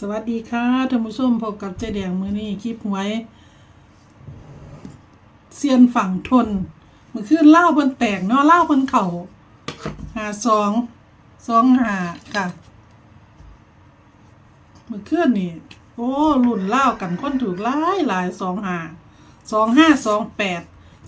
สวัสดีค่ะท่านผู้ชมพบกับเจแดงมือนี้คลิปไว้เซียนฝั่งทนมือขึ้นเล่าเพิ่นแตกเนาะเล่าเพิ่นเข่าหาสองสองหาค่ะมือขึ้นนี่โอ้รุ่นเล่ากันคนถูกหลายหลายสองหาสองห้าสองแปด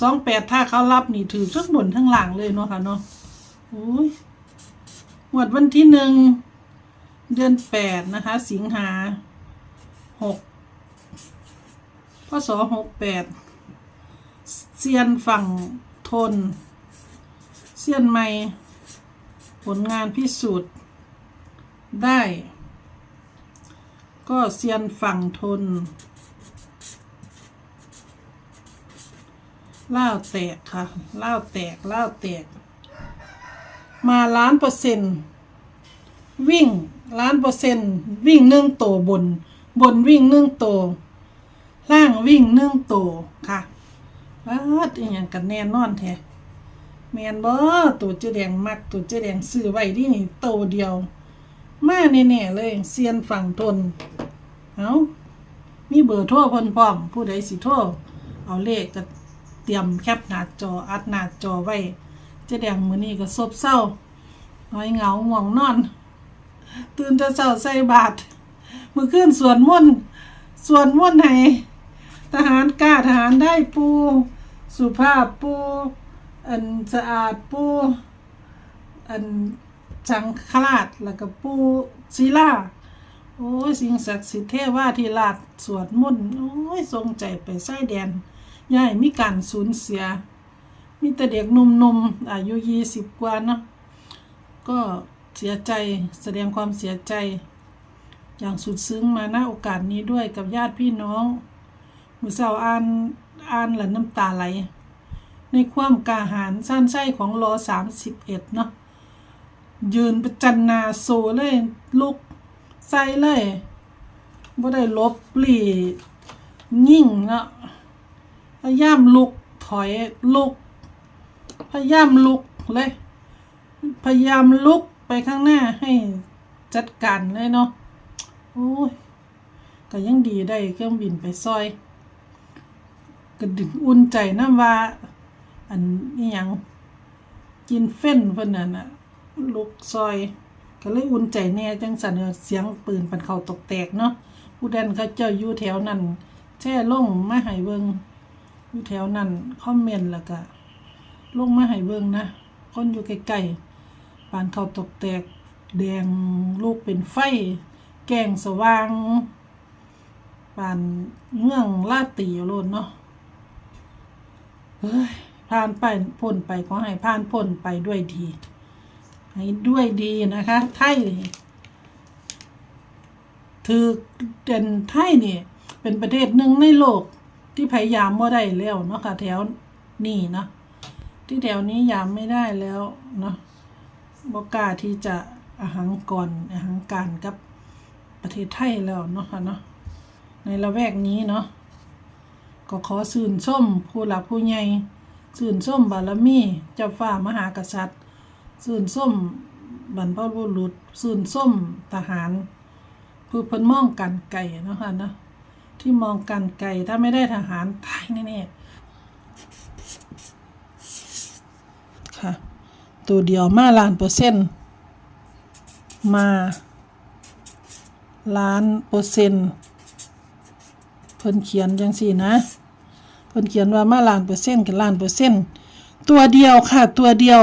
สองแปดถ้าเขารับนี่ถือทั้งบนทั้งหลังเลยเนาะค่ะเนาะโอ้ยหมวดวันที่หนึ่ง เดือนแปดนะคะ สิงหาหกพศหกแปดเซียนฝั่งทน เซียนใหม่ผลงานพิสูจน์ได้ ก็เซียนฝั่งทนเล่าแตกค่ะเล่าแตกเล่าแตก มาล้านเปอร์เซ็นต์วิ่ง ล้านเปอร์เซ็นต์วิ่งหนึ่งโตบน บนวิ่งหนึ่งโต ล่างวิ่งหนึ่งโตค่ะว้าดอหย่างกันแน่นอนแท้แมนบ่ตัวเจ๊แดงมักตัวเจ๊แดงซื้อไว้ที่นี่โตเดียว มาแน่ๆเลยเซียนฝั่งทนเอามีเบอร์โทรพนพร้อม ผู้ใดสิโทรเอาเลขก็เตรียมแคปหน้าจออัดหน้าจอไว้เจ๊แดงมือนี้ก็ซบเศร้าน้อยเหงาง่วงนอน ตื่นแต่เช้าใส่บาตรมือขึ้นสวนม่นสวนม่นต์ให้ทหารกล้าทหารได้ปู สุภาพปู อันสะอาดปู อันจังคลาดแล้วก็ปูศิลาโอ้ยสิ่งศักดิ์สิทธิ์เทว่าธิราชสวดมนต์โอ้ยทรงใจไปไส้แดนย่ายมีการสูญเสีย มีแต่เด็กหนุ่มๆอายุยี่สิบกว่าเนาะก็ เสียใจแสดงความเสียใจ อย่างสุดซึ้งมาณโอกาสนี้ด้วยกับญาติพี่น้องมือเศร้าอ่านอ่านแล้วน้ำตาไหล ในความกาหารสั้นไส้ของรอสามสิบเอ็ดเนาะยืนประจันนาโซเลยลุกใส่เลยบ่ได้ลบหลียิ่งเนาะพยายามลุกถอยลุก พยายามลุกเลย พยายามลุก ไปข้างหน้าให้จัดการเลยเนาะโอ้ยก็ยังดีได้เครื่องบินไปซอยก็ดึงอุ่นใจนะว่า อันนี้ยังกินเฟ้นเพิ่นนั่นน่ะลุกซอย ก็เลยอุ่นใจแน่จังสันเนอเสียงปืนปันเขาตกแตกเนาะผู้ดันเขาเจ้าอยู่แถวนั้นแช่ลงมาให้เบิงอยู่แถวนั้นคอมเมนต์แล้วก็ลงมาให้เบิงนะ คนอยู่ใกลๆานเขาตกแตก แดงลูกเป็นไฟ แกงสว่างปานเมืองลาตีโลดเนาะเฮ้ยผ่านไปพ้นไปขอให้ผ่านพ้นไปด้วยดี ให้ด้วยดีนะคะไทยถือเด่นไทยนี่เป็นประเทศหนึ่งในโลกที่พยายามว่าได้แล้วเนาะค่ะแถวนี่เนาะที่แถวนี้ยามไม่ได้แล้วเนาะ บอกล้าที่จะอาหังก่อนอาหังการกับประเทศไทยแล้วเนาะค่ะเนาะในละแวกนี้เนาะก็ขอสื่นส้มผู้หลักผู้ใหญ่สื่นส้มบารมีเจ้าฟ้ามหากษัตริย์สื่นส้มบรรพบุรุษสื่นส้มทหารผู้เพิ่นมองกันไก่เนาะค่ะเนาะที่มองกันไก่ถ้าไม่ได้ทหารตายแน่ๆค่ะ ตัวเดียวมาล้านเปอร์เซ็นต์มาล้านเปอร์เซ็นต์เพิ่นเขียนจังสี่นะ เพิ่นเขียนว่ามาล้านเปอร์เซ็นต์กับล้านเปอร์เซ็นต์ตัวเดียวค่ะ ตัวเดียว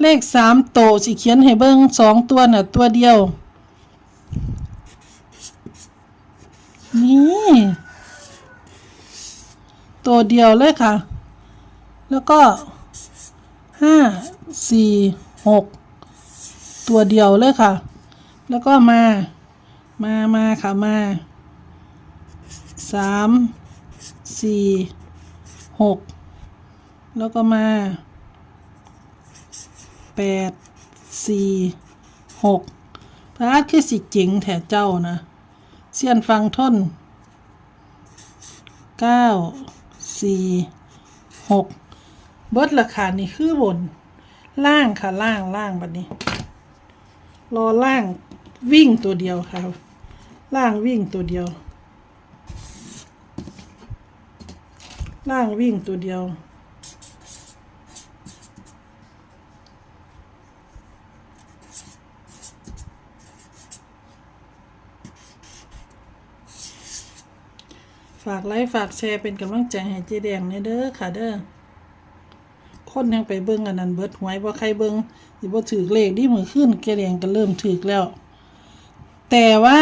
เลขสามโตสิเขียนให้เบิ่งสองตัวน่ะ ตัวเดียว นี่ตัวเดียวเลยค่ะ แล้วก็ ห้าสี่หกตัวเดียวเลยค่ะ แล้วก็มา มามาค่ะมาสามสี่หกแล้วก็มาแปดสี่หกพระอาคือสิจ๋งแถเจ้านะ เสียนฟังทนเก้าสี่หก เบิดราคานี่คือบน ล่างค่ะล่างล่างบัดนี้ รอล่างวิ่งตัวเดียวค่ะล่างวิ่งตัวเดียว ล่างวิ่งตัวเดียวฝากไลค์ฝากแชร์เป็นกำลังใจให้เจแดงในเด้อค่ะเด้อ คนยังไปเบิ่งอันนั้นเบิดหวยบ่ใครเบิ่งสิบ่ถือเลขที่มือขึ้นเจ๊แดงก็เริ่มถือแล้ว แต่ว่า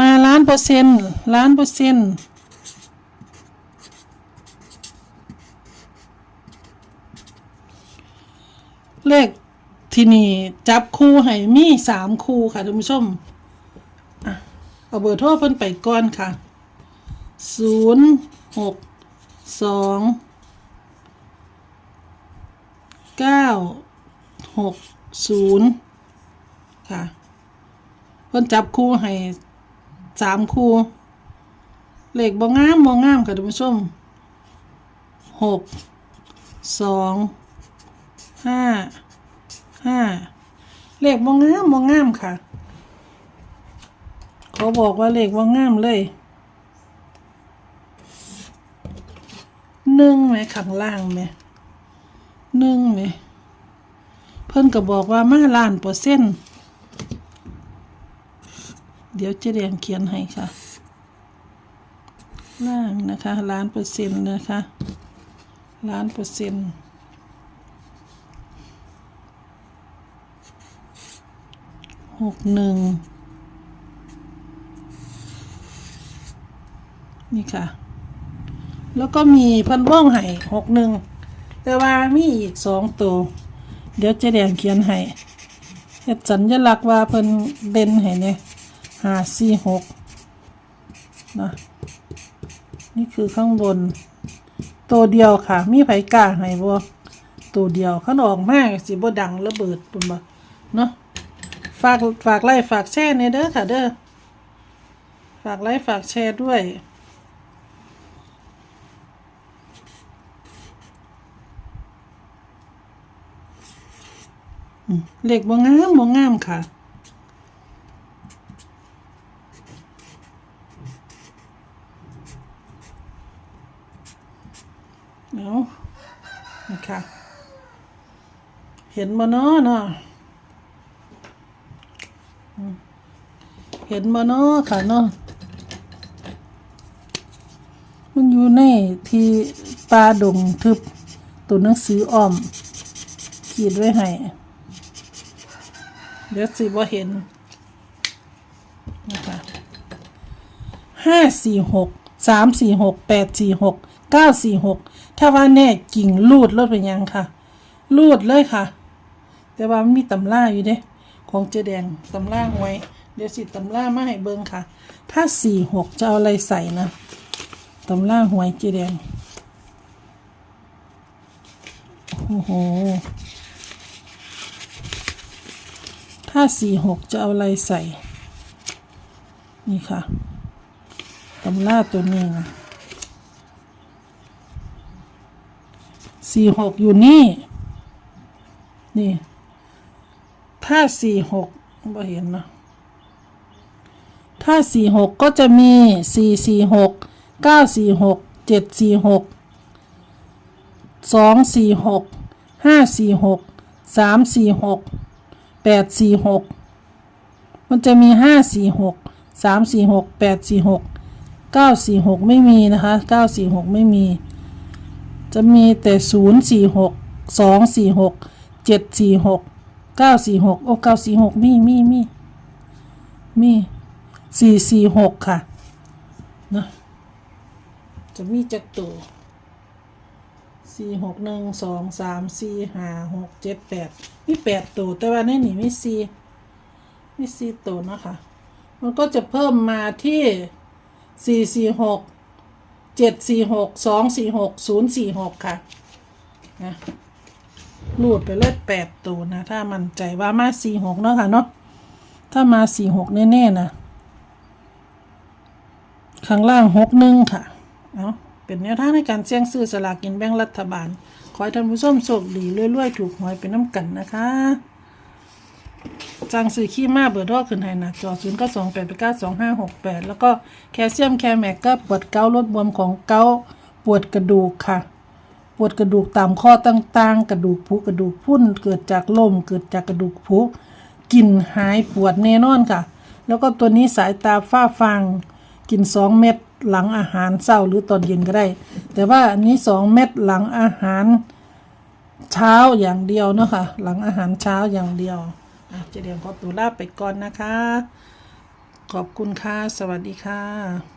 มาล้านเปอร์เซ็นต์ล้านเปอร์เซ็นต์เลขที่นี่จับคู่ให้มีสามคู่ค่ะท่านผู้ชมเอาเบอร์โทรเพิ่นไปก่อนค่ะศูนย์หกสอง เก้าหกศูนย์ค่ะเพิ่นจับคู่ให้สามคู่เลขบ่งามบ่งามค่ะท่านผู้ชมหกสองห้าห้าเลขบ่งามบ่งามค่ะ เขาบอกว่าเลขบ่งามเลยหนึ่งไหมข้างล่างไหม หนึ่งไหมเพิ่นก็บอกว่ามาล้านเปอร์เซ็นต์เดี๋ยวเจะเรียงเขียนให้ค่ะล่างนะคะล้านเปอร์เซ็นต์นะคะล้านเปอร์เซ็นต์หกหนึ่งนี่ค่ะ แล้วก็มีพันว่องไห้หกหนึ่ง แต่ว่ามีอีกสองตัว เดี๋ยวเจะเรียงเขียนให้เฮ็ดสัญลักษณ์ว่าเพิ่นเด่นให้เนี่ยห้าสี่หกนะนี่คือข้างบน ตัวเดียวค่ะ มีไผกล้าให้บ่ตัวเดียวขันออกมากสิบ่ดังระเบิดปุ่นบ่เนาะฝากฝากไลค์ฝากแชร์ในเด้อค่ะเด้อฝากไลค์ฝากแชร์ด้วย อืมเลขบ่งามบ่งามค่ะ เอานี่ค่ะเห็นบ่เนาะเนาะเห็นบ่เนาะค่ะเนาะมันอยู่ในที่ป่าดงทึบตัวหนังสืออ้อมขีดไว้ให้ เดี๋ยวสิบ่เห็นนะคะห้าสี่หกสามสี่หกแปดสี่หกเก้าสี่หกถ้าว่าแน่กิ่งลูดลดไปยังค่ะ ลูดเลยค่ะ แต่ว่ามีตำล่าอยู่เด้ของเจแดงตำล่าไว้ เดี๋ยวสิตำล่ามาให้เบิงค่ะ ถ้าสี่หกจะเอาอะไรใส่นะตำล่าหวยเจแดงโอ้โห ถ้าสี่หกจะเอาอะไรใส่ นี่ค่ะตำราตัวนี้นะสี่หกอยู่นี่ นี่ ถ้าสี่หกบ่เห็นนะถ้าสี่หกก็จะมีสี่สี่หกเก้าสี่หกเจ็ดสี่หกสองสี่หกห้าสี่หกสามสี่หก แปดสี่หกมันจะมีห้าสี่หกสามสี่หกแปดสี่หกเก้าสี่หกไม่มีนะคะเก้าสี่หกไม่มี จะมีแต่ศูนย์สี่หกสองสี่หกเจ็ดสี่หกเก้าสี่หกโอ้เก้าสี่หกมีมีมีมีสี่สี่หกค่ะนะจะมีจักตัว สี่หกหนึ่งสองสามสี่ห้าหกเจ็ดแปดมีแปดตัวแต่ว่าในนี่มีสี่มีสี่ตัวนะคะ มันก็จะเพิ่มมาที่สี่สี่หกเจ็ดสี่หกสองสี่หกศูนย์สี่หกค่ะนะรูดไปเลยแปดตัวนะ ถ้ามันใจว่ามาสี่หกเนาะค่ะเนาะถ้ามาสี่หกแน่ๆนะข้างล่างหกหนึ่งค่ะ เอา เป็นแนวทางในการเสี่ยงซื้อสลากกินแบ่งรัฐบาล ขอให้ท่านผู้ชมโชคดีรวยๆถูกหวยเป็นน้ำกันนะคะจังสื่อขี้มาเบอร์โทรขึ้นให้นะจอ0 9 2 8 9 2 5 6 8แล้วก็แคลเซียมแคลแมกก็ปวดเกาลดบวมของเกาปวดกระดูกค่ะ ปวดกระดูกตามข้อต่างๆ กระดูกผุกระดูกพุ่นเกิดจากลมเกิดจากกระดูกผุกินหายปวดแน่นอนค่ะ แล้วก็ตัวนี้สายตาฝ้าฟางกิน2เม็ดหลังอาหารเช้าหรือตอนเย็นก็ได้ แต่ว่าอันนี้2เม็ดหลังอาหารเช้าอย่างเดียวเนาะค่ะ หลังอาหารเช้าอย่างเดียวอะเจเดียงขอตัวลาไปก่อนนะคะ ขอบคุณค่ะ สวัสดีค่ะ